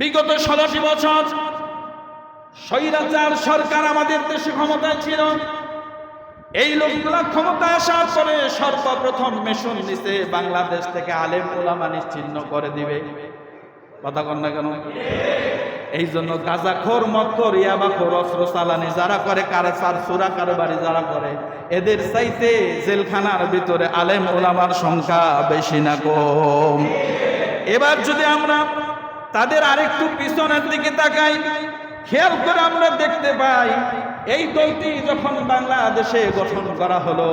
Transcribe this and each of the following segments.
বিগত ষোলোটি বছর স্বৈরাচার সরকার আমাদের দেশে ক্ষমতায় ছিল। এই লোকগুলা ক্ষমতায় আসার পরে সর্বপ্রথম মেশন নিছে বাংলাদেশ থেকে আলেম ওলামা নিশ্চিহ্ন করে দিবে। কথা কন না কেন? এই জন্য গাজাখোর মক্কর ইয়াবাখোর অস্ত্র চালানি যারা করে কারসার সুরা কারবারি যারা করে, এদের চাইতে জেলখানার ভিতরে আলেম ওলামার সংখ্যা বেশি না কম। এবার যদি আমরা তাদের আরেকটু পিছনের দিকে তাকাই। খেয়াল করে আমরা দেখতে পাই, এই দলটি যখন বাংলাদেশে গঠন করা হলো,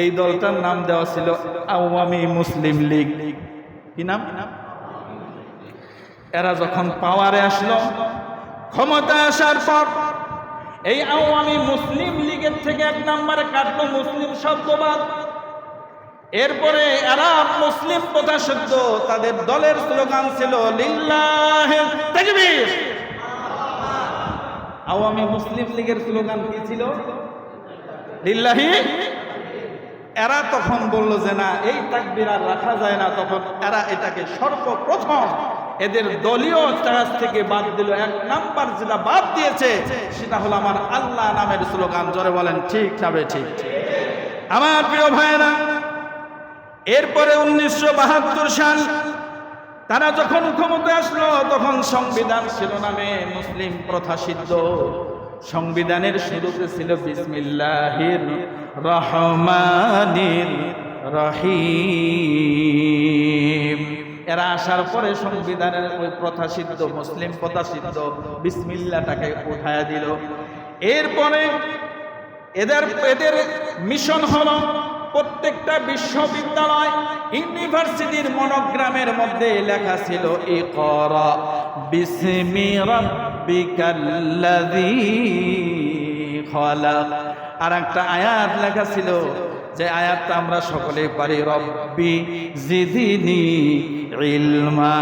এই দলটার নাম দেওয়া ছিল আওয়ামী মুসলিম লীগ। কি নাম? এরা যখন পাওয়ারে আসলো, ক্ষমতা আসার পর এই আওয়ামী মুসলিম লীগের থেকে এক নম্বরে কাটলো মুসলিম শব্দবাদ এরপরে এরা মুসলিম কথা শুদ্ধ তাদের দলের স্লোগান ছিল আওয়ামী মুসলিম লীগের স্লোগান কি ছিল? লিল্লাহি। এরা তখন বলল যে না, এই তাকবির আর রাখা যায় না, তখন এরা এটাকে সর্বপ্রথম এদের দলীয় কাজ থেকে বাদ দিল। এক নাম্বার যেটা বাদ দিয়েছে, সেটা হলো আমার আল্লাহ নামের স্লোগান। জোরে বলেন, ঠিক যাবে ঠিক? আমার প্রিয় ভাইয়েরা এরপরে উনিশশো বাহাত্তর সাল তারা যখন ক্ষমতায় আসলো, তখন সংবিধান শিরোনামে মুসলিম প্রথা সিদ্ধ। সংবিধানের শুরুতে ছিল বিসমিল্লাহির রহমানির রহিম। এরা আসার পরে সংবিধানের ওই প্রথা সিদ্ধ, মুসলিম প্রথা সিদ্ধ বিসমিল্লাটাকে উঠায়া দিল। এরপরে এদের এদের মিশন হলো প্রত্যেকটা বিশ্ববিদ্যালয় ইউনিভার্সিটির মনোগ্রামের মধ্যে লেখা ছিল, ইকরা বিসমি আর একটা আয়াত লেখা ছিল, যে আয়াতটা আমরা সকলে পারি, রব্বি জিদিনি ইলমা।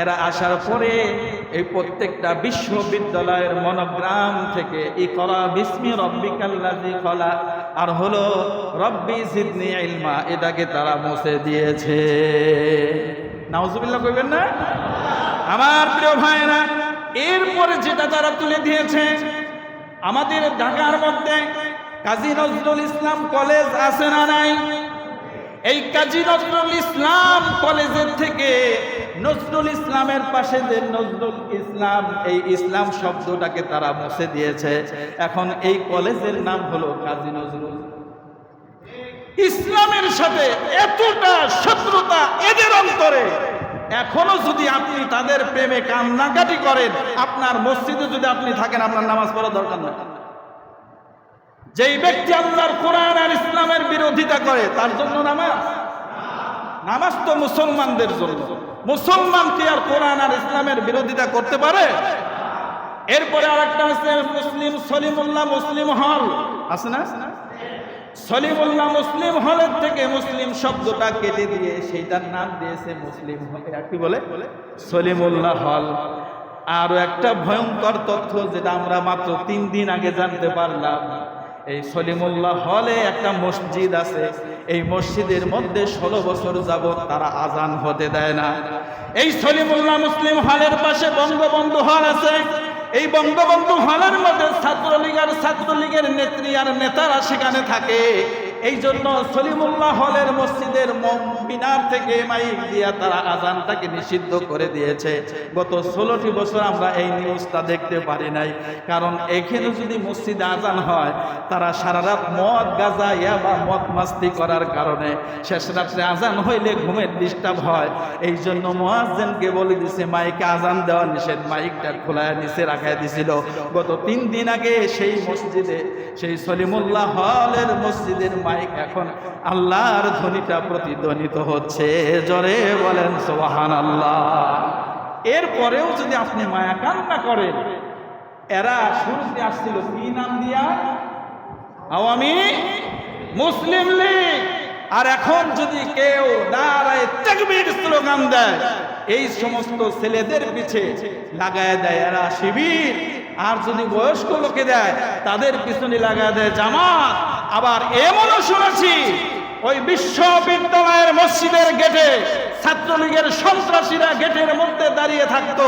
এরা আসার পরে এই প্রত্যেকটা বিশ্ববিদ্যালয়ের মনোগ্রাম থেকে ই করা বিস্মি রব্বি কাল্লাজি খলা আর হলো, রব্বি সিদনি ইলমা এটাকে তারা মুছে দিয়েছে। নাউজুবিল্লাহ কইবেন না? আমার প্রিয় ভাইরা এরপরে যেটা তারা তুলে দিয়েছে, আমাদের ঢাকার মধ্যে কাজী নজরুল ইসলাম কলেজ আছে না নাই? এই কাজী নজরুল ইসলাম কলেজের থেকে নজরুল ইসলামের পাশে যে নজরুল ইসলাম, এই ইসলাম শব্দটাকে তারা মুছে দিয়েছে। এখন এই কলেজের নাম হলো কাজী নজরুল। ইসলামের সাথে এতটা শত্রুতা এদের অন্তরে। এখনও যদি আপনি তাদের প্রেমে কান্নাকাটি করেন, আপনার মসজিদে যদি আপনি থাকেন, আপনার নামাজ পড়া দরকার নেই। যেই ব্যক্তি আল্লাহর কোরআন আর ইসলামের বিরোধিতা করে, তার জন্য নামাজ। নামাজ তো মুসলমানদের জন্য। মুসলমান কি আর কোরআন আর ইসলামের বিরোধিতা করতে পারে? এরপরে আরেকটা আছে, মুসলিম সলিমুল্লাহ মুসলিম হল। আছে না? সলিমুল্লাহ মুসলিম হলের থেকে মুসলিম শব্দটা কেটে দিয়ে সেইটার নাম দিয়েছে মুসলিম হল। কি বলে? সলিমুল্লাহ হল। আরও একটা ভয়ঙ্কর তথ্য যেটা আমরা মাত্র তিন দিন আগে জানতে পারলাম। এই সলিমুল্লাহ হলে একটা মসজিদ আছে। মসজিদের মধ্যে ষোলো বছর যাবৎ তারা আজান হতে দেয় না। এই সলিমুল্লাহ মুসলিম হলের পাশে বঙ্গবন্ধু হল আছে। এই বঙ্গবন্ধু হলের মধ্যে ছাত্রলীগ আর ছাত্রলীগের নেত্রী আর নেতারা সেখানে থাকে। এই জন্য সলিমুল্লাহ হলের মসজিদের মিনার থেকে মাইক দিয়া তারা আজানটাকে নিষিদ্ধ করে দিয়েছে। গত ষোলোটি বছর আমরা এই নিউজটা দেখতে পারি নাই। কারণ এখানে যদি মসজিদে আজান হয়, তারা সারা রাত মদ, গাজা ইয়া বা মদ মাস্তি করার কারণে শেষ রাত্রে আজান হইলে ঘুমের ডিস্টার্ব হয়। এই জন্য মোয়াজ্জেনকে বলে দিছে, মাইকে আজান দেওয়া নিষেধ। মাইকটা খোলায় নিচে রাখাই দিছিল। গত তিন দিন আগে সেই মসজিদে, সেই সলিমুল্লাহ হলের মসজিদের মাইক এখন আল্লাহর ধ্বনিটা প্রতিধ্বনিত হচ্ছে। জরে বলেন সোহান আল্লাহ এরপরেও যদি আপনি মায়া কান্না করেন, এরা শুরুতে আসছিল, কি নাম দিয়া? আওয়ামী মুসলিম লীগ। আর এখন যদি কেউ নারায় তাকবীর স্লোগান দেয়, এই সমস্ত ছেলেদের পিছে লাগায় দেয় এরা শিবির। আর যদি বয়স্ক লোকে দেয়, তাদের পিছনে লাগায় দেয় জামাত। আবার এমনও শুনেছি, ওই বিশ্ববিদ্যালয়ের মসজিদের গেটে ছাত্রলীগের সন্ত্রাসীরা গেটের মধ্যে দাঁড়িয়ে থাকতো।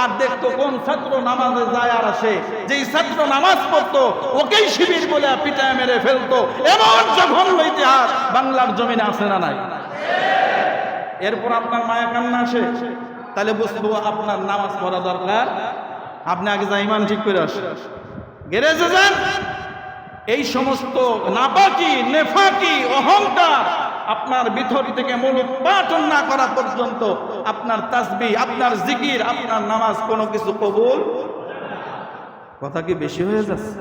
আর দেখতো কোন ছাত্র নামাজে যায় আর আসে। যেই ছাত্র নামাজ পড়তো, ওকেই শিবির বলে পিটায় মেরে ফেলতো। এমন যখন ইতিহাস বাংলার জমিনে আছে না নাই? এরপর আপনার মায়া কান্না আসে। তাহলে বুঝব আপনার নামাজ পড়া দরকার। আপনি আগে যা ইমান ঠিক করে আসেন। গ্যারেজে যান। এই সমস্ত নাপাকি, নেফাকি, অহংকার আপনার ভিতর থেকে মূলোৎপাটন না করা পর্যন্ত আপনার তাসবি, আপনার জিকির, আপনার নামাজ কোনো কিছু কবুল? কথা কি বেশি হয়ে যাচ্ছে?